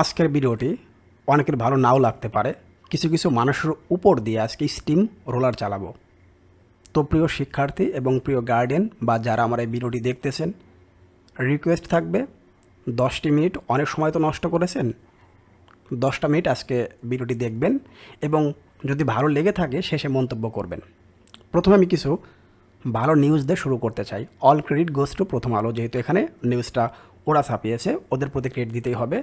আজকের ভিডিওটি অনেকের ভালো নাও লাগতে পারে। কিছু কিছু মানুষের উপর দিয়ে আজকে স্টিম রোলার চালাবো। তো প্রিয় শিক্ষার্থী এবং প্রিয় গার্ডিয়ান বা যারা আমার এই ভিডিওটি দেখতেছেন রিকোয়েস্ট থাকবে, দশটি মিনিট অনেক সময় তো নষ্ট করেছেন, দশটা মিনিট আজকে ভিডিওটি দেখবেন এবং যদি ভালো লেগে থাকে শেষে মন্তব্য করবেন। প্রথমে আমি কিছু ভালো নিউজ দিয়ে শুরু করতে চাই। অল ক্রেডিট গোস টু প্রথম আলো, যেহেতু এখানে নিউজটা ওরা ছাপিয়েছে, ওদের প্রতি ক্রেডিট দিতেই হবে।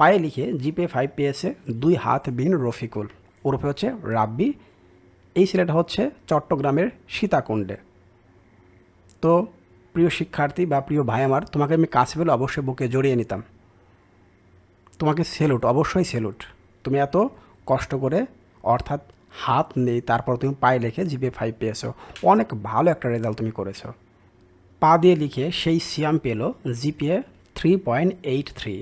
পায়ে লিখে জিপে ফাইভ পেয়েছে দুই হাত বিন রফিকুল। ওরফে হচ্ছে রাব্বি। এই ছেলেটা হচ্ছে চট্টগ্রামের সীতাকুণ্ডে। তো প্রিয় শিক্ষার্থী বা প্রিয় ভাই আমার, তোমাকে আমি কাছে পেলে অবশ্যই বুকে জড়িয়ে নিতাম। তোমাকে সেলুট, অবশ্যই সেলুট। তুমি এত কষ্ট করে অর্থাৎ হাত নেই, তারপর তুমি পায়ে লিখে জিপে ফাইভ পেয়েছ অনেক ভালো একটা রেজাল্ট তুমি করেছ। পা দিয়ে লিখে সেই সিয়াম পেল GPA three point eight three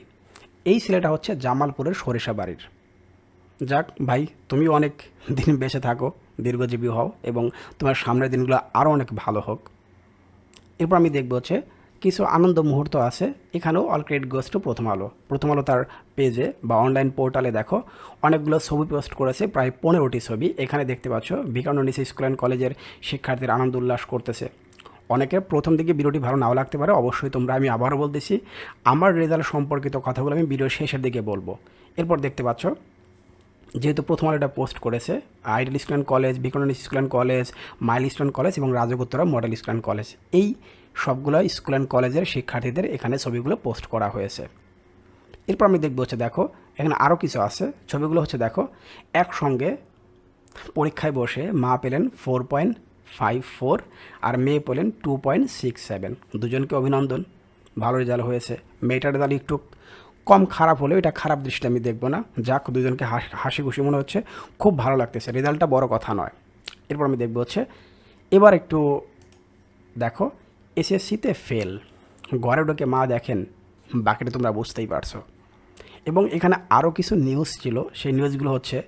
এই ছেলেটা হচ্ছে জামালপুরের সরিষা বাড়ির। যাক ভাই তুমি অনেক দিন বেঁচে থাকো, দীর্ঘজীবী হও এবং তোমার সামনের দিনগুলো আরও অনেক ভালো হোক। এরপর আমি দেখব হচ্ছে কিছু আনন্দ মুহূর্ত আছে। এখানেও অল ক্রেডিট গোস টু প্রথম আলো। প্রথম আলো তার পেজে বা অনলাইন পোর্টালে দেখো, অনেকগুলো ছবি পোস্ট করেছে, প্রায় পনেরোটি ছবি। এখানে দেখতে পাচ্ছ বিকানন্দিস স্কুল অ্যান্ড কলেজের শিক্ষার্থীরা আনন্দ উল্লাস করতেছে। অনেকে প্রথম দিকে ভিডিওটি ভালো নাও লাগতে পারে, অবশ্যই তোমরা, আমি আবারও বলতেছি, আমার রেজাল্ট সম্পর্কিত কথাগুলো আমি ভিডিওর শেষের দিকে বলব। এরপর দেখতে পাচ্ছ, যেহেতু প্রথম আলো এটা পোস্ট করেছে, আইডল স্কুল অ্যান্ড কলেজ বিকরণ স্কুল অ্যান্ড কলেজ, মাইল স্কুল কলেজ এবং রাজগোত্তরা মডেল স্কুল অ্যান্ড কলেজ, এই সবগুলো স্কুল অ্যান্ড কলেজের শিক্ষার্থীদের এখানে ছবিগুলো পোস্ট করা হয়েছে। এরপর আমি দেখব হচ্ছে, দেখো, এখানে আরও কিছু আছে, ছবিগুলো হচ্ছে, দেখো, একসঙ্গে পরীক্ষায় বসে মা পেলেন ফোর পয়েন্ট ফাইভ ফোর আর মেয়ে পেলেন টু পয়েন্ট সিক্স সেভেন দুজনকে অভিনন্দন। ভালো রেজাল্ট হয়েছে। মেয়েটার রেজাল্ট একটু কম খারাপ হলেও এটা খারাপ দৃষ্টি আমি দেখব না। যাক, দুজনকে হাসি খুশি মনে হচ্ছে। খুব ভালো লাগতেছে। রেজাল্টটা বড় কথা নয়। এরপর আমি দেখব হচ্ছে, এবার একটু দেখো এসএসসিতে ফেল ঘরে ঢোকে মা দেখেন, বাকিটা তোমরা বুঝতেই পারছ। এবং এখানে আরও কিছু নিউজ ছিল। সেই নিউজগুলো হচ্ছে,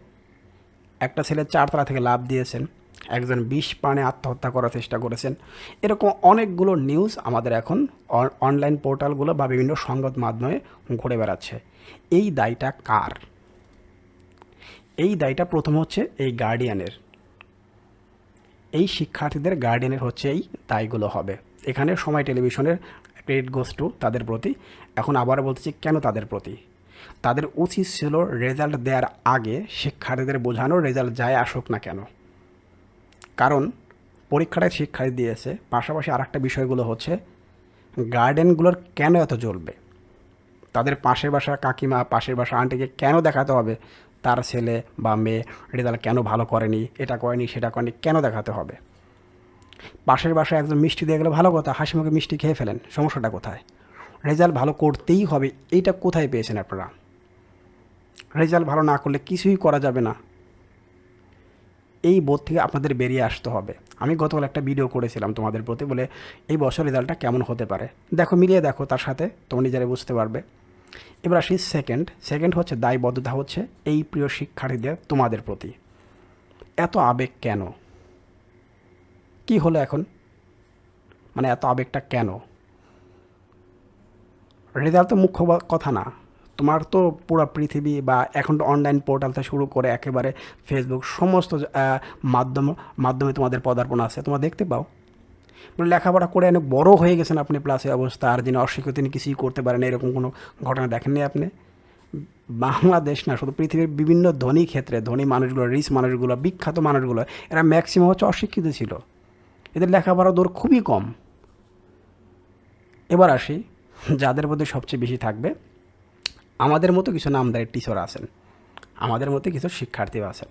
একটা ছেলে চারতলা থেকে লাভ দিয়েছেন। একজন বিষ প্রাণে আত্মহত্যা করার চেষ্টা করেছেন। এরকম অনেকগুলো নিউজ আমাদের এখন অন- অনলাইন পোর্টালগুলো বা বিভিন্ন সংবাদ মাধ্যমে ঘুরে বেড়াচ্ছে। এই দায়টা কার? এই দায়টা প্রথম হচ্ছে এই গার্ডিয়ানের এই শিক্ষার্থীদের গার্ডিয়ানের হচ্ছে এই দায়গুলো হবে। এখানে সময় টেলিভিশনের ক্রেডিট গোস টু তাদের প্রতি। এখন আবার বলতেছি, কেন তাদের প্রতি? তাদের উচিত ছিল রেজাল্ট দেওয়ার আগে শিক্ষার্থীদের বোঝানো রেজাল্ট যায় আসুক না কেন। কারণ পরীক্ষাটায় শিক্ষার্থী দিয়েছে, পাশাপাশি আর একটা বিষয়গুলো হচ্ছে, গার্ডেনগুলোর কেন এত জ্বলবে? তাদের পাশের বাসা কাকিমা, পাশের বাসা আন্টিকে কেন দেখাতে হবে? তার ছেলে বা মেয়ে রেজাল্ট কেন ভালো করেনি? এটা করেনি, সেটা করেনি, কেন দেখাতে হবে? পাশের বাসায় একজন মিষ্টি দিয়ে গেলে ভালো কথা, হাসি মুখে মিষ্টি খেয়ে ফেলেন, সমস্যাটা কোথায়? রেজাল্ট ভালো করতেই হবে, এইটা কোথায় পেয়েছেন আপনারা? রেজাল্ট ভালো না করলে কিছুই করা যাবে না। এই বোধ থেকে আপনাদের বেরিয়ে আসতে হবে। আমি গতকাল একটা ভিডিও করেছিলাম তোমাদের প্রতি বলে, এই বছর রেজাল্টটা কেমন হতে পারে? দেখো, মিলিয়ে দেখো তার সাথে, তোমরা নিজেরাই বুঝতে পারবে। এবার আসি সেকেন্ড সেকেন্ড হচ্ছে, দায়বদ্ধতা হচ্ছে এই প্রিয় শিক্ষার্থীদের, তোমাদের প্রতি। এত আবেগ কেন? কি হলো এখন? মানে এত আবেগটা কেন? রেজাল্ট তো মুখ্য কথা না। তোমার তো পুরো পৃথিবী বা এখন তো অনলাইন পোর্টাল থেকে শুরু করে একেবারে ফেসবুক সমস্ত মাধ্যম, মাধ্যমে তোমাদের পদার্পণ আছে। তোমরা দেখতে পাও। মানে লেখাপড়া করে অনেক বড় হয়ে গেছেন আপনি প্লাসে অবস্থা। আর যিনি অশিক্ষিত তিনি কিছুই করতে পারেন এরকম কোনো ঘটনা দেখেননি আপনি? বাংলাদেশ না, শুধু পৃথিবীর বিভিন্ন ধনী ক্ষেত্রে, ধনী মানুষগুলো রিচ মানুষগুলো, বিখ্যাত মানুষগুলো, এরা ম্যাক্সিমাম হচ্ছে অশিক্ষিত ছিল। এদের লেখাপড়া দৌড় খুবই কম। এবার আসি, যাদের মধ্যে সবচেয়ে বেশি থাকবে। আমাদের মতো কিছু নামদারি টিচার আছেন। আমাদের মতো কিছু শিক্ষার্থীও আছেন।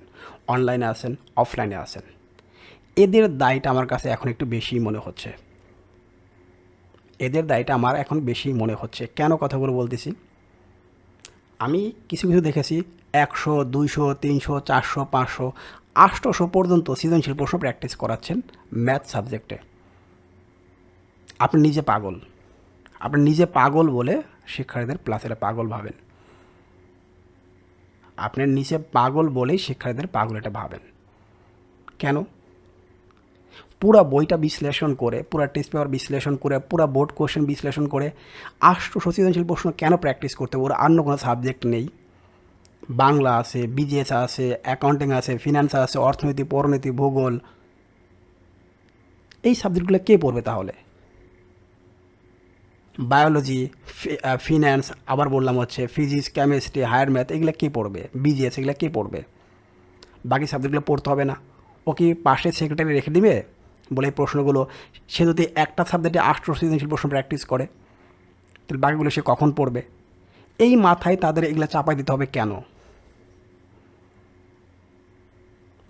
অনলাইনে আছেন অফলাইনে আছেন। এদের দায়টা আমার কাছে এখন একটু বেশি মনে হচ্ছে। এদের দায়টা আমার এখন বেশি মনে হচ্ছে। কেন কথাগুলো বলতেছি? আমি কিছু কিছু দেখেছি, একশো, দুইশো, তিনশো, চারশো, পাঁচশো, আটশোশো পর্যন্ত সৃজনশীল প্রশ্ন প্র্যাকটিস করাচ্ছেন ম্যাথ সাবজেক্টে আপনি নিজে পাগল। আপনি নিজে পাগল বলে শিক্ষার্থীদের প্লাসের পাগল ভাবেন। আপনি নিচে পাগল বলেই শিক্ষার্থীদের পাগল এটা ভাবেন। কেন? পুরা বইটা বিশ্লেষণ করে, পুরা টেস্ট পেপার বিশ্লেষণ করে, পুরা বোর্ড কোশ্চেন বিশ্লেষণ করে আষ্ট সৃজনশীল প্রশ্ন কেন প্র্যাকটিস করতে? ওর অন্য কোনো সাবজেক্ট নেই? বাংলা আছে বিজিএস আছে অ্যাকাউন্টিং আছে ফিনান্স আছে, অর্থনীতি, পরনীতি, ভূগোল। এই সাবজেক্টগুলো কে পড়বে তাহলে? বায়োলজি ফিন্যান্স আবার বললাম হচ্ছে ফিজিক্স কেমিস্ট্রি হায়ার ম্যাথ এগুলো কী পড়বে? বিজিএস এগুলো কী পড়বে? বাকি সাবজেক্টগুলো পড়তে হবে না। ও কি পাশে সেক্রেটারি রেখে দিবে? বলে এই প্রশ্নগুলো। সে যদি একটা সাবজেক্টে আষ্ট্র সৃজনশীল প্রশ্ন প্র্যাকটিস করে, তাহলে বাকিগুলো সে কখন পড়বে? এই মাথায় তাদের এগুলো চাপাই দিতে হবে কেন?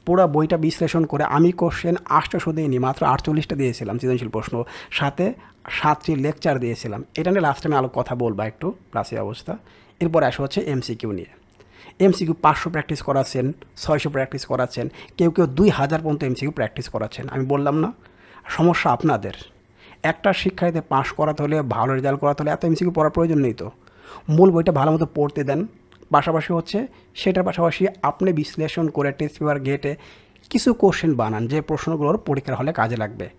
পুরো বইটা বিশ্লেষণ করে আমি কোশ্চেন আটশোশো দিইনি, মাত্র আটচল্লিশটা দিয়েছিলাম, সৃজনশীল প্রশ্ন। সাথে সাতটি লেকচার দিয়েছিলাম। এটা নিয়ে লাস্টে আমি আলো কথা বলব একটু ক্লাসে অবস্থা। এরপর আসা হচ্ছে এমসিকিউ নিয়ে। এমসিকিউ পাঁচশো প্র্যাকটিস করাচ্ছেন, ছয়শো প্র্যাকটিস করাচ্ছেন, কেউ কেউ দুই হাজার পর্যন্ত এমসিকিউ প্র্যাকটিস করাচ্ছেন, আমি বললাম না। সমস্যা আপনাদের। একটা শিক্ষার্থীতে পাশ করাতে হলে, ভালো রেজাল্ট করাতে হলে এত এমসিকিউ পড়ার প্রয়োজন নেই তো। মূল বইটা ভালো মতো পড়তে দেন পাশাপাশি হচ্ছে সেটার পাশাপাশি আপনি বিশ্লেষণ করে টেস্ট পেপার গেটে কিছু কোশ্চেন বানান যে প্রশ্নগুলোর পরীক্ষার হলে কাজে লাগবে।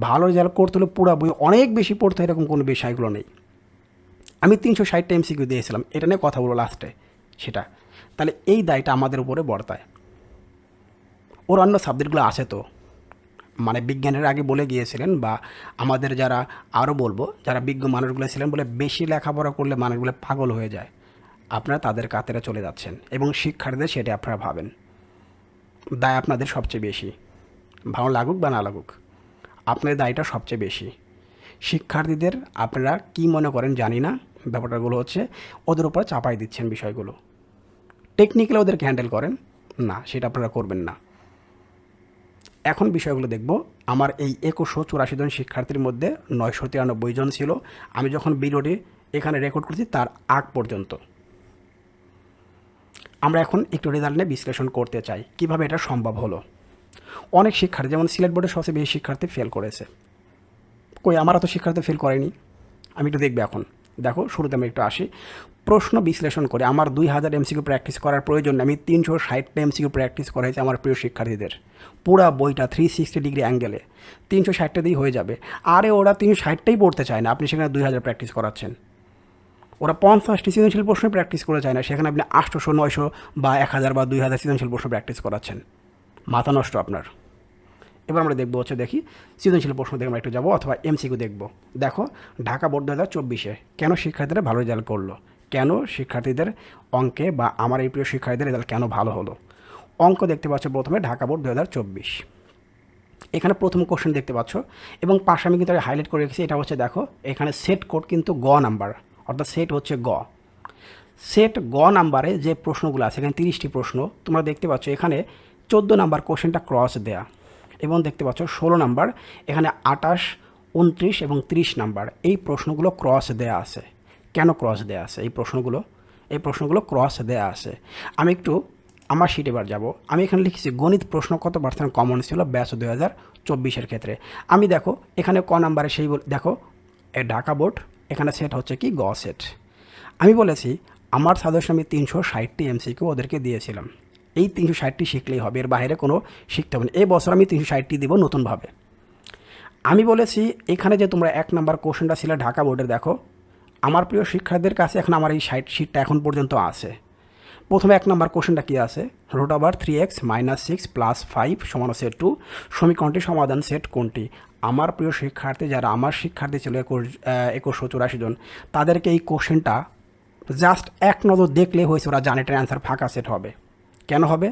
ভালো রেজাল্ট করতে হলে পুরো বই অনেক বেশি পড়তে এরকম কোনো বিষয়গুলো নেই। আমি তিনশো ষাটটা এমসিকিউ দিয়েছিলাম, এটা নিয়ে কথা বলব লাস্টে সেটা। তাহলে এই দায়টা আমাদের উপরে বর্তায়। ওর অন্য সাবজেক্টগুলো আছে তো। মানে বিজ্ঞানের আগে বলে গিয়েছিলেন বা আমাদের যারা আরও বলব, যারা বিজ্ঞ মানুষগুলো ছিলেন বলে বেশি লেখাপড়া করলে মানুষগুলো পাগল হয়ে যায়। আপনারা তাদের কাতেরে চলে যাচ্ছেন এবং শিক্ষার্থীদের সেটা আপনারা ভাবেন। দায় আপনাদের সবচেয়ে বেশি। ভালো লাগুক বা না লাগুক, আপনাদের দায়টা সবচেয়ে বেশি। শিক্ষার্থীদের আপনারা কি মনে করেন জানি না ব্যাপারটাগুলো হচ্ছে ওদের উপরে চাপাই দিচ্ছেন বিষয়গুলো। টেকনিক্যালি ওদেরকে হ্যান্ডেল করেন, না, সেটা আপনারা করবেন না। এখন বিষয়গুলো দেখব। আমার এই একুশশো চুরাশি জন শিক্ষার্থীর মধ্যে নয়শো তিরানব্বই জন ছিল। আমি যখন ভিডিওটি এখানে রেকর্ড করছি, তার আগ পর্যন্ত। আমরা এখন একটু রেজাল্ট নিয়ে বিশ্লেষণ করতে চাই, কীভাবে এটা সম্ভব হলো। অনেক শিক্ষার্থী, যেমন সিলেট বোর্ডে সবচেয়ে বেশি শিক্ষার্থী ফেল করেছে। কই আমার তো শিক্ষার্থী ফেল করেনি। আমি একটু দেখবে এখন। দেখো, শুরুতে আমি একটু আসি। প্রশ্ন বিশ্লেষণ করে, আমার দুই হাজার এমসিকিউ প্র্যাকটিস করার প্রয়োজন আমি তিনশো ষাটটা এমসিকিউ প্র্যাকটিস করেছি আমার প্রিয় শিক্ষার্থীদের। পুরা বইটা থ্রি সিক্সটি ডিগ্রি অ্যাঙ্গেলে তিনশো ষাটটা দিয়েই হয়ে যাবে। আরে ওরা তিনশো ষাটটাই পড়তে চায় না, আপনি সেখানে দুই হাজার প্র্যাকটিস করাচ্ছেন। ওরা পঞ্চাশটি সৃজনশীল প্রশ্ন প্র্যাকটিস করে চায় না। সেখানে আপনি আটশোশো, নয়শো বা এক হাজার বা দুই হাজার সৃজনশীল প্রশ্ন প্র্যাকটিস করাচ্ছেন। মাথা নষ্ট আপনার। এবার আমরা দেখব হচ্ছে দেখি, সৃজনশীল প্রশ্ন দেখে আমরা একটু যাব অথবা এমসিকিউ দেখব। দেখো, ঢাকা বোর্ড দু হাজার চব্বিশে কেন শিক্ষার্থীরা ভালো রেজাল্ট করল? কেন শিক্ষার্থীদের অঙ্কে বা আমার এই প্রিয় শিক্ষার্থীদের রেজাল্ট কেন ভালো হলো? অঙ্ক দেখতে পাচ্ছ প্রথমে ঢাকা বোর্ড দু হাজার চব্বিশ। এখানে প্রথম কোশ্চেন দেখতে পাচ্ছ এবং পাশে আমি কিন্তু হাইলাইট করে রেখেছি, এটা হচ্ছে দেখো, এখানে সেট কোড কিন্তু গ নাম্বার অর্থাৎ সেট হচ্ছে গ। সেট গ নাম্বারে যে প্রশ্নগুলো আছে, এখানে তিরিশটি প্রশ্ন, তোমরা দেখতে পাচ্ছ এখানে চোদ্দ নাম্বার কোশ্চেনটা ক্রস দেয়া এবং দেখতে পাচ্ছ ষোলো নাম্বার, এখানে আটাশ উনত্রিশ এবং ত্রিশ নাম্বার, এই প্রশ্নগুলো ক্রস দেয়া আছে। কেন ক্রস দেয়া আছে? এই প্রশ্নগুলো এই প্রশ্নগুলো ক্রস দেয়া আছে। আমি একটু আমার শিট এবার যাব। আমি এখানে লিখেছি, গণিত প্রশ্ন কত পার্সেন্ট কমন ছিল ব্যাস দু হাজার চব্বিশের ক্ষেত্রে? আমি দেখো, এখানে ক নাম্বারে সেই দেখো, এ ঢাকা বোর্ড এখানে সেট হচ্ছে কি গ সেট আমি বলেছি, আমার সাজেশন আমি তিনশো ষাটটি এমসিকিউ ওদেরকে দিয়েছিলাম। এই তিনশো ষাটটি শিখলেই হবে, এর বাইরে কোনো শিখতে হবে না। এই বছর আমি তিনশো ষাটটি দেবো নতুনভাবে। আমি বলেছি, এখানে যে তোমরা এক নম্বর কোশ্চেনটা ছিল ঢাকা বোর্ডের দেখো, আমার প্রিয় শিক্ষার্থীদের কাছে এখন আমার এই সাইট শিটটা এখন পর্যন্ত আছে। প্রথমে এক নাম্বার কোশ্চেনটা কী আছে? Root over three x minus six plus five সমান সেট টু সমীকরণটি সমাধান সেট কোনটি? আমার প্রিয় শিক্ষার্থী যারা আমার শিক্ষার্থী ছিল একুশ একুশশো চুরাশি জন, তাদেরকে এই কোশ্চেনটা জাস্ট এক নজর দেখলে হয়েছে ওরা জানে এটার অ্যান্সার ফাঁকা সেট হবে। কেন হবে?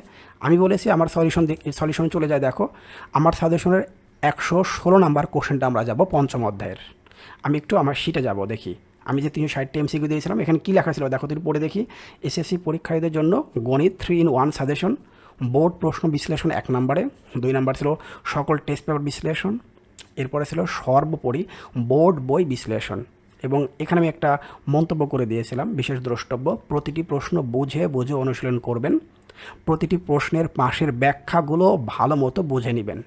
আমি বলেছি আমার সলিউশন সলিউশন চলে যায় দেখো, আমার সাজেশনের একশো ষোলো নাম্বার কোশ্চেনটা আমরা যাব পঞ্চম অধ্যায়ের। আমি একটু আমার সিটে যাব, দেখি। আমি যে তিনশো ষাটটি এমসিকিউ দিয়েছিলাম, এখানে কী লেখা ছিল দেখো, তুমি পড়ে দেখি। এসএসসি পরীক্ষার্থীদের জন্য গণিত three in one suggestion board প্রশ্ন বিশ্লেষণ এক নম্বরে, দুই নাম্বার ছিল সকল টেস্ট পেপার বিশ্লেষণ এরপরে ছিল সর্বোপরি বোর্ড বই বিশ্লেষণ। এবং এখানে আমি একটা মন্তব্য করে দিয়েছিলাম, বিশেষ দ্রষ্টব্য, প্রতিটি প্রশ্ন বুঝে বুঝে অনুশীলন করবেন। প্রতিটি প্রশ্নের পাশের ব্যাখ্যাগুলো ভালো মতো বুঝে নেবেন।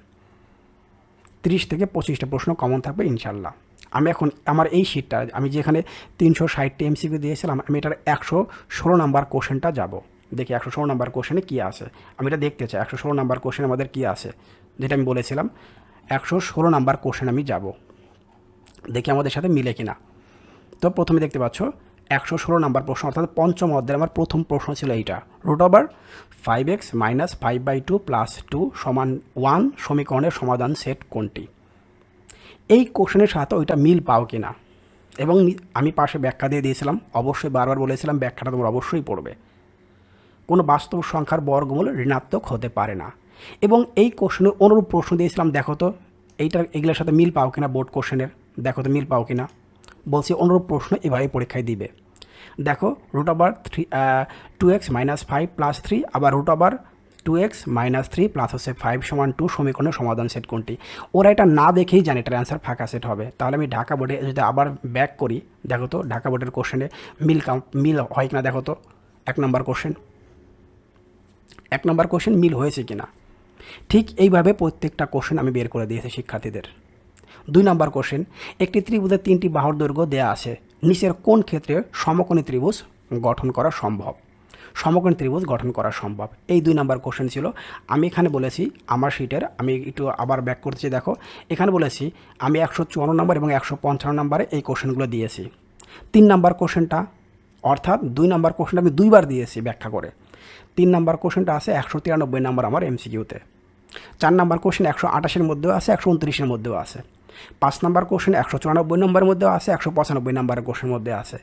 তিরিশ থেকে পঁচিশটা প্রশ্ন কমন থাকবে ইনশাল্লাহ আমি এখন আমার এই শিটটা আমি যেখানে তিনশো ষাটটি এমসিকিউ দিয়েছিলাম, আমি এটার একশো ষোলো নাম্বার কোশ্চেনটা যাব। দেখি একশো ষোলো নাম্বার কোশ্চেনে কী আছে? আমি এটা দেখতে চাই, একশো ষোলো নাম্বার কোশ্চেন আমাদের কী আছে? যেটা আমি বলেছিলাম একশো ষোলো নাম্বার কোশ্চেন আমি যাব। দেখি আমাদের সাথে মিলে কিনা। তো প্রথমে দেখতে পাচ্ছ, একশো ষোলো নাম্বার প্রশ্ন, অর্থাৎ পঞ্চম অধ্যায়ের আমার প্রথম প্রশ্ন ছিল এইটা। Root over five x minus five by two plus two সমান ওয়ান সমীকরণের সমাধান সেট কোনটি? এই কোশ্চেনের সাথে ওইটা মিল পাও কিনা? এবং আমি পাশে ব্যাখ্যা দিয়ে দিয়েছিলাম, অবশ্যই বারবার বলেছিলাম, ব্যাখ্যাটা তোমরা অবশ্যই পড়বে। কোনো বাস্তব সংখ্যার বর্গমূল ঋণাত্মক হতে পারে না। এবং এই কোশ্চেনের অনুরূপ প্রশ্ন দিয়েছিলাম, দেখো তো, এইটার এগুলোর সাথে মিল পাও কিনা বোর্ড কোশ্চেনের? দেখো তো, মিল পাও কিনা? বলছি অনুরূপ প্রশ্ন এভাবে পরীক্ষায় দিবে। দেখো root over three two x minus five plus three আবার root over two x minus three plus হচ্ছে ফাইভ সমান টু সমীকরণের সমাধান সেট কোনটি? ওরা এটা না দেখেই জানে, এটার অ্যান্সার ফাঁকা সেট হবে। তাহলে আমি ঢাকা বোর্ডে যদি আবার ব্যাক করি, দেখো তো, ঢাকা বোর্ডের কোশ্চেনে মিল মিল হয় কিনা, দেখো তো, এক নম্বর কোশ্চেন এক নম্বর কোশ্চেন মিল হয়েছে কি না ঠিক এইভাবে প্রত্যেকটা কোশ্চেন আমি বের করে দিয়েছি শিক্ষার্থীদের। দুই নম্বর কোশ্চেন একটি ত্রিভুজের তিনটি বাহুর দৈর্ঘ্য দেয়া আছে। নিচের কোন ক্ষেত্রে সমকোণী ত্রিভুজ গঠন করা সম্ভব? সমকোণী ত্রিভুজ গঠন করা সম্ভব। এই দুই নম্বর কোশ্চেন ছিল, আমি এখানে বলেছি আমার শিটের আমি একটু আবার ব্যাক করছি, দেখো। এখানে বলেছি, আমি একশো চুয়ান্ন নম্বর এবং একশো পঞ্চান্ন নম্বরে এই কোশ্চেনগুলো দিয়েছি। তিন নম্বর কোশ্চেনটা অর্থাৎ দুই নম্বর কোশ্চেনটা আমি দুইবার দিয়েছি ব্যাখ্যা করে। তিন নম্বর কোশ্চেনটা আছে, একশো তিরানব্বই নম্বর আমার এমসিকিউতে চার নম্বর কোশ্চেন একশো আঠাশের মধ্যেও আছে, একশো উনত্রিশের মধ্যেও আছে। পাঁচ নম্বর কোশ্চেন একশো চুরানব্বই নম্বরের মধ্যেও আছে, একশো পঁচানব্বই নম্বরের কোশ্চেনের মধ্যে আছে।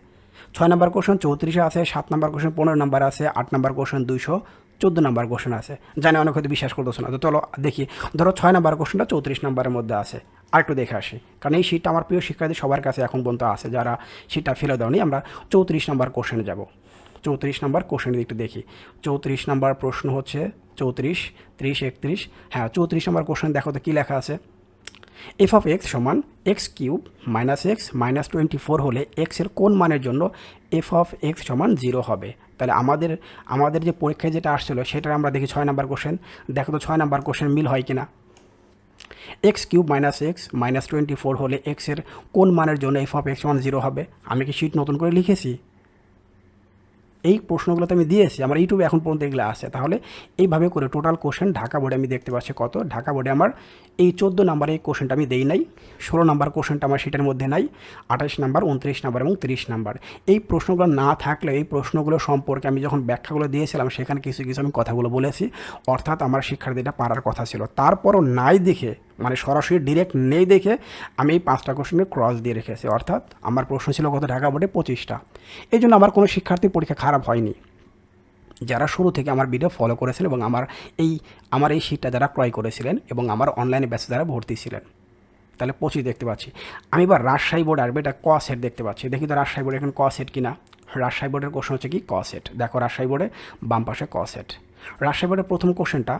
ছয় নম্বর কোশ্চেন চৌত্রিশে আছে, সাত নম্বর কোশ্চেন পনেরো নম্বর আছে, আট নম্বর কোশ্চেন দুইশো চোদ্দ নম্বর কোশ্চেন আছে। জানি অনেক হয়তো বিশ্বাস করতেছে না, তো চলো দেখি। ধরো ছয় নম্বর কোশ্চেনটা চৌত্রিশ নম্বরের মধ্যে আছে। আর একটু দেখে আসি, কারণ এই শীটটা আমার প্রিয় শিক্ষার্থী সবার কাছে এখন পর্যন্ত আছে, যারা শীটটা ফেলে দেওনি, আমরা চৌত্রিশ নম্বর কোশ্চেনে যাব। চৌত্রিশ নম্বর কোশ্চেনের একটু দেখি। চৌত্রিশ নম্বর প্রশ্ন হচ্ছে, চৌত্রিশ, ত্রিশ, একত্রিশ হ্যাঁ চৌত্রিশ নম্বর কোশ্চেন দেখো তো কী লেখা আছে। এফ অফ এক্স সমান x cube minus x minus twenty four হলে এক্সের কোন মানের জন্য এফ অফ এক্স সমান জিরো হবে? তাহলে আমাদের আমাদের যে পরীক্ষায় যেটা আসছিল সেটার আমরা দেখি ছয় নাম্বার কোশ্চেন দেখো তো ছয় নাম্বার কোশ্চেন মিল হয় কিনা? X cube minus x minus twenty four হলে এক্সের কোন মানের জন্য এফ অফ এক্স সমান জিরো হবে? আমি কি শিট নতুন করে লিখেছি? এই প্রশ্নগুলোতে আমি দিয়েছি, আমার ইউটিউবে এখন পর্যন্ত এগুলো আছে। তাহলে এইভাবে করে টোটাল কোশ্চেন ঢাকা বোর্ডে আমি দেখতে পাচ্ছি কত। ঢাকা বোর্ডে আমার এই চোদ্দ নাম্বার এই কোশ্চেনটা আমি দেই নাই, ষোলো নাম্বার কোশ্চেনটা আমার সেটার মধ্যে নাই, আঠাশ নাম্বার উনত্রিশ নাম্বার এবং তিরিশ নাম্বার এই প্রশ্নগুলো না থাকলে, এই প্রশ্নগুলো সম্পর্কে আমি যখন ব্যাখ্যাগুলো দিয়েছিলাম, সেখানে কিছু কিছু আমি কথাগুলো বলেছি। অর্থাৎ আমার শিক্ষার্থীটা পারার কথা ছিল। তারপরও নাই দেখে মানে সরাসরি ডিরেক্ট নেই দেখে, আমি এই পাঁচটা কোশ্চেনে ক্রস দিয়ে রেখেছি। অর্থাৎ আমার প্রশ্ন ছিল কত? ঢাকা বোর্ডে পঁচিশটা। এই জন্য আমার কোনো শিক্ষার্থীর পরীক্ষা খারাপ হয়নি। যারা শুরু থেকে আমার ভিডিও ফলো করেছিলেন এবং আমার এই আমার এই শীটটা যারা ক্রয় করেছিলেন এবং আমার অনলাইনে ব্যাচে যারা ভর্তি ছিলেন, তাহলে পঁচিশ দেখতে পাচ্ছি। আমি এবার রাজশাহী বোর্ড আসবে এটা ক সেট দেখতে পাচ্ছি। দেখি তো রাজশাহী বোর্ডে এখন ক সেট কিনা? রাজশাহী বোর্ডের কোশ্চেন হচ্ছে কি? ক সেট দেখো রাজশাহী বোর্ডে বাম পাশে ক সেট রাজশাহী বোর্ডের প্রথম কোশ্চেনটা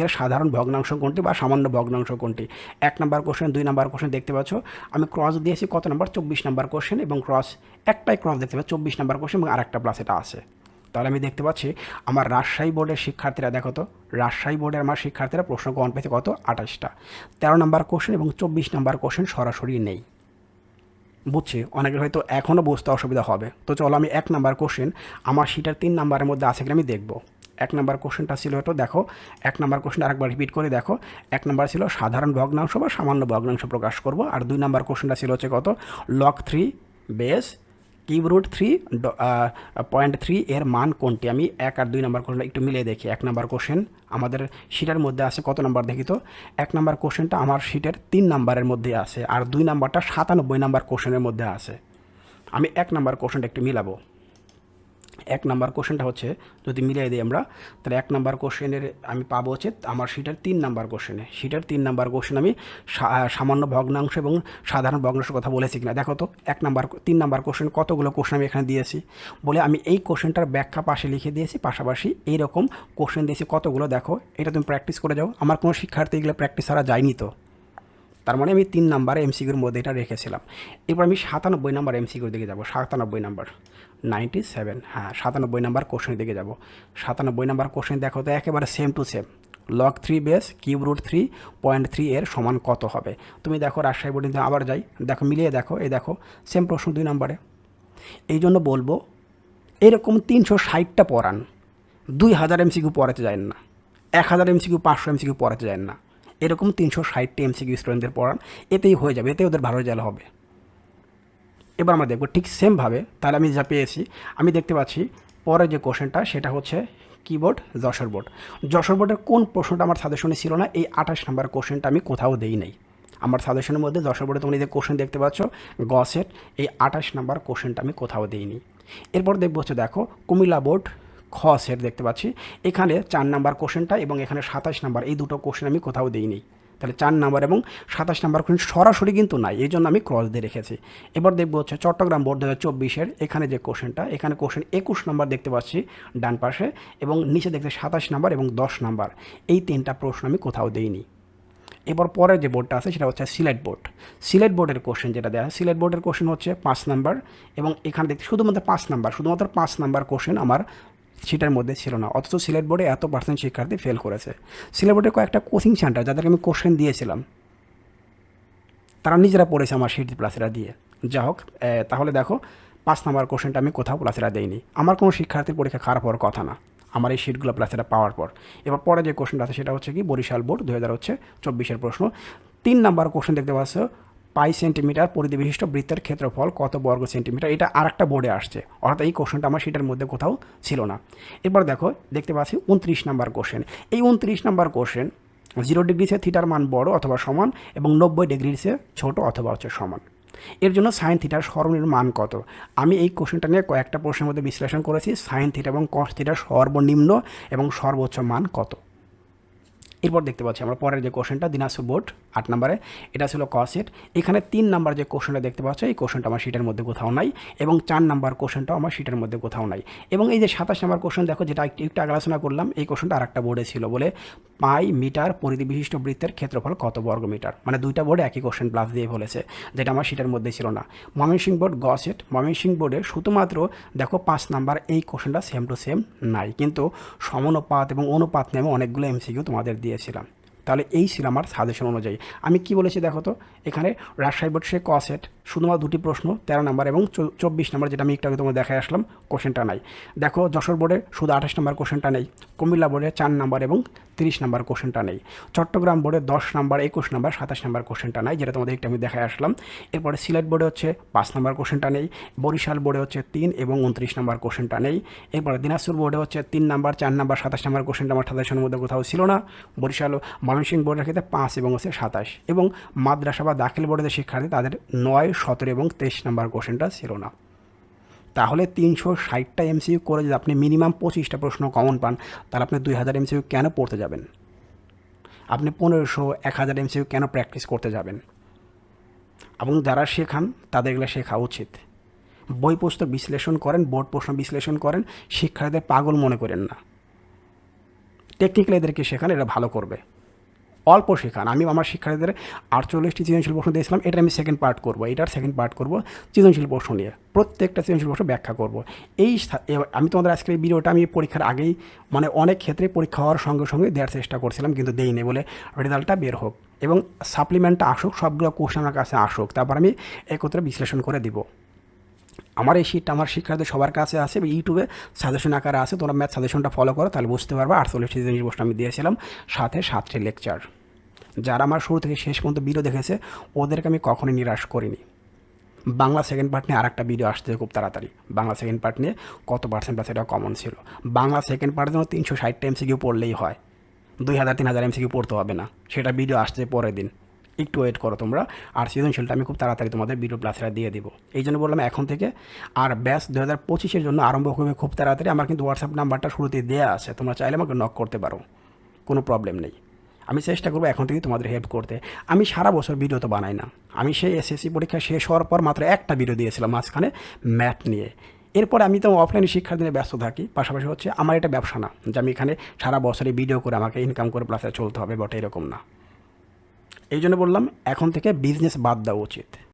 এর সাধারণ ভগ্নাংশ কোনটি বা সামান্য ভগ্নাংশ কোনটি? এক নম্বর কোশ্চেন দুই নাম্বার কোশ্চেন দেখতে পাচ্ছ। আমি ক্রস দিয়েছি কত নম্বর? চব্বিশ নম্বর কোশ্চেন এবং ক্রস একটাই ক্রস দেখতে পাচ্ছি, চব্বিশ নম্বর কোশ্চেন এবং আরেকটা প্লাস এটা আছে। তাহলে আমি দেখতে পাচ্ছি, আমার রাজশাহী বোর্ডের শিক্ষার্থীরা দেখো তো, রাজশাহী বোর্ডের আমার শিক্ষার্থীরা প্রশ্ন গ্রহণ পেয়েছে কত? আঠাশটা। তেরো নম্বর কোশ্চেন এবং চব্বিশ নাম্বার কোশ্চেন সরাসরি নেই। বুঝছি? অনেকের হয়তো এখনও বুঝতে অসুবিধা হবে। তো চলো আমি এক নাম্বার কোশ্চেন আমার সিটার তিন নাম্বারের মধ্যে আছে কিনা আমি দেখব। এক নাম্বার কোশ্চেনটা ছিল হয়তো দেখো, এক নাম্বার কোশ্চেন আরেকবার রিপিট করে দেখো। এক নাম্বার ছিল, সাধারণ ভগ্নাংশ বা সামান্য ভগ্নাংশ প্রকাশ করব। আর দুই নাম্বার কোশ্চেনটা ছিল হচ্ছে কত? Log three base cube root three point three এর মান কোনটি? আমি এক আর দুই নাম্বার কোশ্চেনটা একটু মিলিয়ে দেখি। এক নাম্বার কোশ্চেন, আমাদের শিটের মধ্যে আছে কত নাম্বার দেখি তো? এক নাম্বার কোশ্চেনটা আমার শিটের তিন নাম্বারের মধ্যে আছে, আর দুই নাম্বারটা সাতানব্বই নাম্বার কোশ্চেনের মধ্যে আছে। আমি এক নাম্বার কোশ্চেনটা একটু মিলাবো। এক নাম্বার কোশ্চেনটা হচ্ছে, যদি মিলিয়ে দিই আমরা, তাহলে এক নাম্বার কোশ্চেনের আমি পাবো হচ্ছে আমার সিটার তিন নাম্বার কোশ্চেনে। সিটার তিন নাম্বার কোশ্চেন আমি সামান্য ভগ্নাংশ এবং সাধারণ ভগ্নাংশের কথা বলেছি কিনা। দেখো তো, এক নাম্বার তিন নাম্বার কোশ্চেন, কতগুলো কোশ্চেন আমি এখানে দিয়েছি। বলে আমি এই কোশ্চেনটার ব্যাখ্যা পাশে লিখে দিয়েছি, পাশাপাশি এইরকম কোশ্চেন দিয়েছি কতগুলো দেখো, এটা তুমি প্র্যাকটিস করে যাও। আমার কোনো শিক্ষার্থী এগুলো প্র্যাকটিস ছাড়া যায়নি তো। তার মানে আমি তিন নাম্বার এমসিকিউর মধ্যে এটা রেখেছিলাম। এরপর আমি সাতানব্বই নাম্বার এমসিকিউর দিকে যাব, সাতানব্বই নাম্বার। নাইনটি সেভেন হ্যাঁ সাতানব্বই নাম্বার কোশ্চেনের দিকে যাব। সাতানব্বই নাম্বার কোশ্চেন দেখো তো, একেবারে same to same log three base cube root three point three এর সমান কত হবে? তুমি দেখো রাজশাহী বোর্ডিতে আবার যাই, দেখো, মিলিয়ে দেখো, এই দেখো সেম প্রশ্ন দুই নম্বরে। এই জন্য বলব, এরকম তিনশো ষাটটা পড়ান, দুই হাজার এমসিকিউ পড়াতে যায় না, এক হাজার এমসিকিউ পাঁচশো এমসিকিউ পড়াতে যায় না। এরকম তিনশো ষাটটি এমসিকিউ স্টুডেন্টদের পড়ান, এতেই হয়ে যাবে এতে ওদের ভালো রেজাল্ট হবে। এবার আমরা দেখব ঠিক সেমভাবে তাহলে আমি যা পেয়েছি, আমি দেখতে পাচ্ছি পরে যে কোশ্চেনটা সেটা হচ্ছে কিবোর্ড যশোর বোর্ড যশোর বোর্ডের কোন প্রশ্নটা আমার সাজেশনে ছিল না? এই আঠাশ নাম্বার কোশ্চেনটা আমি কোথাও দেই নাই। আমার সাজেশনের মধ্যে যশোর বোর্ডে তোমরা যে কোশ্চেন দেখতে পাচ্ছ, গসেট, এই আঠাশ নাম্বার কোশ্চেনটা আমি কোথাও দিইনি এরপর দেখব হচ্ছে, দেখো, কুমিল্লা বোর্ড খ সেট দেখতে পাচ্ছি। এখানে চার নাম্বার কোশ্চেনটা এবং এখানে সাতাশ নাম্বার এই দুটো কোশ্চেন আমি কোথাও দিইনি তাহলে চার নাম্বার এবং সাতাশ নাম্বার কোশ্চেন সরাসরি কিন্তু নাই, এই জন্য আমি ক্রস দিয়ে রেখেছি। এবার দেখব হচ্ছে চট্টগ্রাম বোর্ড দু হাজার চব্বিশের এখানে যে কোশ্চেনটা এখানে কোশ্চেন একুশ নাম্বার দেখতে পাচ্ছি ডান পাশে এবং নিচে দেখতে সাতাশ নাম্বার এবং দশ নাম্বার। এই তিনটা প্রশ্ন আমি কোথাও দিইনি। এবার পরের যে বোর্ডটা আছে সেটা হচ্ছে সিলেট বোর্ড। সিলেট বোর্ডের কোশ্চেন যেটা দেওয়া হয় সিলেট বোর্ডের কোশ্চেন হচ্ছে পাঁচ নাম্বার এবং এখানে দেখতে শুধুমাত্র পাঁচ নাম্বার, শুধুমাত্র পাঁচ নাম্বার কোশ্চেন আমার সেটার মধ্যে ছিল না। অথচ সিলেট বোর্ডে এত পার্সেন্ট শিক্ষার্থী ফেল করেছে। সিলেট বোর্ডে কয়েকটা কোচিং সেন্টার যাদেরকে আমি কোশ্চেন দিয়েছিলাম, তারা নিজেরা পড়েছে আমার সিট প্লাসেরা দিয়ে। যা হোক তাহলে দেখো, পাঁচ নাম্বার কোশ্চেনটা আমি কোথাও প্লাসেরা দেইনি। আমার কোনো শিক্ষার্থীর পরীক্ষা খারাপ হওয়ার কথা না। আমার এই শিটগুলো প্লাসেরা পাওয়ার পর। এবার পরে যে কোশ্চেনটা আছে সেটা হচ্ছে কি, বরিশাল বোর্ড দু হাজার হচ্ছে চব্বিশের প্রশ্ন। তিন নাম্বার কোশ্চেন দেখতে পাচ্ছ পাই সেন্টিমিটার পরিধি বিশিষ্ট বৃত্তের ক্ষেত্রফল কত বর্গ সেন্টিমিটার? এটা আরেকটা বোর্ডে আসছে। অর্থাৎ এই কোশ্চেনটা আমার সেটার মধ্যে কোথাও ছিল না। এরপর দেখো, দেখতে পাচ্ছি উনত্রিশ নাম্বার কোশ্চেন। এই উনত্রিশ নাম্বার কোশ্চেন জিরো ডিগ্রিসে থিটার মান বড় অথবা সমান এবং নব্বই ডিগ্রিসে ছোট অথবা হচ্ছে সমান। এর জন্য সাইন থিটার সর্বনিম্ন মান কত? আমি এই কোশ্চেনটা নিয়ে কয়েকটা প্রশ্নের মধ্যে বিশ্লেষণ করেছি। সাইন থিটা এবং কস থিটার সর্বনিম্ন এবং সর্বোচ্চ মান কত? এরপর দেখতে পাচ্ছি আমরা পরের যে কোশ্চেনটা, দিনাজপুর বোর্ড আট নম্বরে, এটা ছিল কসেট এখানে তিন নাম্বার যে কোশ্চেনটা দেখতে পাচ্ছ, এই কোশ্চেনটা আমার শিটের মধ্যে কোথাও নাই এবং চার নাম্বার কোশ্চেনটাও আমার শিটের মধ্যে কোথাও নাই। এবং এই যে সাতাশ নাম্বার কোশ্চেন, দেখো যেটা একটু আলোচনা করলাম, এই কোশ্চেনটা আর একটা বোর্ডে ছিল বলে, পাই মিটার পরিধি বিশিষ্ট বৃত্তের ক্ষেত্রফল কত বর্গ মিটার? মানে দুইটা বোর্ডে একই কোশ্চেন প্লাস দিয়ে বলেছে, যেটা আমার শিটের মধ্যে ছিল না। ময়মনসিংহ বোর্ড গ গসেট ময়মনসিংহ বোর্ডে শুধুমাত্র দেখো পাঁচ নাম্বার এই কোশ্চেনটা সেম টু সেম নাই। কিন্তু সমানুপাত এবং অনুপাত নিয়ে আমি অনেকগুলো এমসিকিউ তোমাদের দিয়েছিলাম। তাহলে এই ছিল আমার সাজেশন অনুযায়ী। আমি কি বলেছি দেখো তো? এখানে রাজশাহী বোর্ড সে কসেট শুধুমাত্র দুটি প্রশ্ন, তেরো নাম্বার এবং চব্বিশ নাম্বার যেটা আমি একটু আগে তোমার দেখায় আসলাম, কোশ্চেনটা নাই। দেখো, যশোর বোর্ডে শুধু আঠাশ নাম্বার কোশ্চেনটা নেই, কুমিল্লা বোর্ডে চার নাম্বার এবং তিরিশ নাম্বার কোশ্চেনটা নেই। চট্টগ্রাম বোর্ডে দশ নাম্বার, একুশ নাম্বার, সাতাশ নাম্বার কোশ্চেনটা নাই, যেটা তোমাদের একটু আমি দেখায় আসলাম। এরপরে সিলেট বোর্ডে হচ্ছে পাঁচ নাম্বার কোশ্চেনটা নেই, বরিশাল বোর্ডে হচ্ছে তিন এবং উনত্রিশ নাম্বার কোশ্চেনটা নেই। এরপরে দিনাজপুর বোর্ডে হচ্ছে তিন নাম্বার, চার নাম্বার, সাতাশ নাম্বার কোশ্চেনটা আমার সাতাশের মধ্যে কোথাও ছিল না। বরিশাল, ময়মনসিংহ বোর্ডের ক্ষেত্রে পাঁচ এবং হচ্ছে সাতাশ এবং মাদ্রাসা বা দাখিল বোর্ডের শিক্ষার্থী, তাদের নয় সতেরো এবং তেইশ নাম্বার কোশ্চেনটা ছিল না। তাহলে তিনশো ষাটটা এমসিইউ করে যদি আপনি মিনিমাম পঁচিশটা প্রশ্ন কমন পান, তাহলে আপনি দুই হাজার এমসিইউ কেন পড়তে যাবেন? আপনি পনেরোশো, এক হাজার এমসিইউ কেন প্র্যাকটিস করতে যাবেন? এবং যারা শেখান তাদের এগুলো শেখা উচিত। বই পুস্তক বিশ্লেষণ করেন, বোর্ড প্রশ্ন বিশ্লেষণ করেন, শিক্ষার্থীদের পাগল মনে করেন না। টেকনিক্যালি এদেরকে শেখান এটা ভালো করবে। অল্প শেখান। আমি আমার শিক্ষার্থীদের আটচল্লিশটি সৃজনশীল প্রশ্ন দিয়েছিলাম এটা আমি সেকেন্ড পার্ট করব, এটার সেকেন্ড পার্ট করব সৃজনশীল প্রশ্ন নিয়ে। প্রত্যেকটা সৃজনশীল প্রশ্ন ব্যাখ্যা করব। এই আমি তোমাদের আজকের ভিডিওটা আমি পরীক্ষার আগেই মানে অনেক ক্ষেত্রে পরীক্ষা হওয়ার সঙ্গে সঙ্গে দেওয়ার চেষ্টা করছিলাম, কিন্তু দেইনি বলে রেজাল্টটা বের হোক। এবং সাপ্লিমেন্টটা আসুক, সবগুলো কোশ্চেন আমার কাছে আসুক। তারপর আমি একত্রে বিশ্লেষণ করে দিব। আমার এই শিটটা আমার শিক্ষার্থী সবার কাছে আছে ইউটিউবে সাজেশন আকারে আছে, তোমরা ম্যাথ সাজেশনটা ফলো করো, তাহলে বুঝতে পারবে। আটচল্লিশটি জিনিস প্রশ্ন আমি দিয়েছিলাম, সাথে সাতটি লেকচার যারা আমার শুরু থেকে শেষ পর্যন্ত ভিডিও দেখেছে, ওদেরকে আমি কখনোই নিরাশ করিনি। বাংলা সেকেন্ড পার্ট নিয়ে আরেকটা ভিডিও আসছে খুব তাড়াতাড়ি। বাংলা সেকেন্ড পার্ট নিয়ে কত পার্সেন্ট আছে এটা কমন ছিল। বাংলা সেকেন্ড পার্টের জন্য তিনশো ষাটটা এমসিকিউ পড়লেই হয়। দুই হাজার, তিন হাজার এমসিকিউ পড়তে হবে না। সেটা ভিডিও আসছে পরের দিন। একটু ওয়েট করো তোমরা। আর সৃজনশীলটা আমি খুব তাড়াতাড়ি তোমাদের ভিডিও প্লাসরা দিয়ে দিব। এই জন্য বললাম এখন থেকে আর ব্যাস দু হাজার পঁচিশের জন্য আরম্ভ করবে খুব তাড়াতাড়ি। আমার কিন্তু হোয়াটসঅ্যাপ নাম্বারটা শুরুতে দেওয়া আছে। তোমরা চাইলে আমাকে নক করতে পারো। কোনো প্রবলেম নেই। আমি চেষ্টা করব এখন থেকে তোমাদের হেল্প করতে। আমি সারা বছর ভিডিও তো বানাই না। আমি সেই এসএসসি পরীক্ষা শেষ হওয়ার পর মাত্র একটা ভিডিও দিয়েছিলাম মাঝখানে ম্যাথ নিয়ে। এরপরে আমি তো অফলাইনে শিক্ষার দিনে ব্যস্ত থাকি। পাশাপাশি হচ্ছে আমার এটা ব্যবসা না যে আমি এখানে সারা বছরই ভিডিও করে আমাকে ইনকাম করে প্লাসে চলতে হবে, বটে এরকম না। এই জন্য বললাম এখন থেকে বিজনেস বাদ দেওয়া উচিত।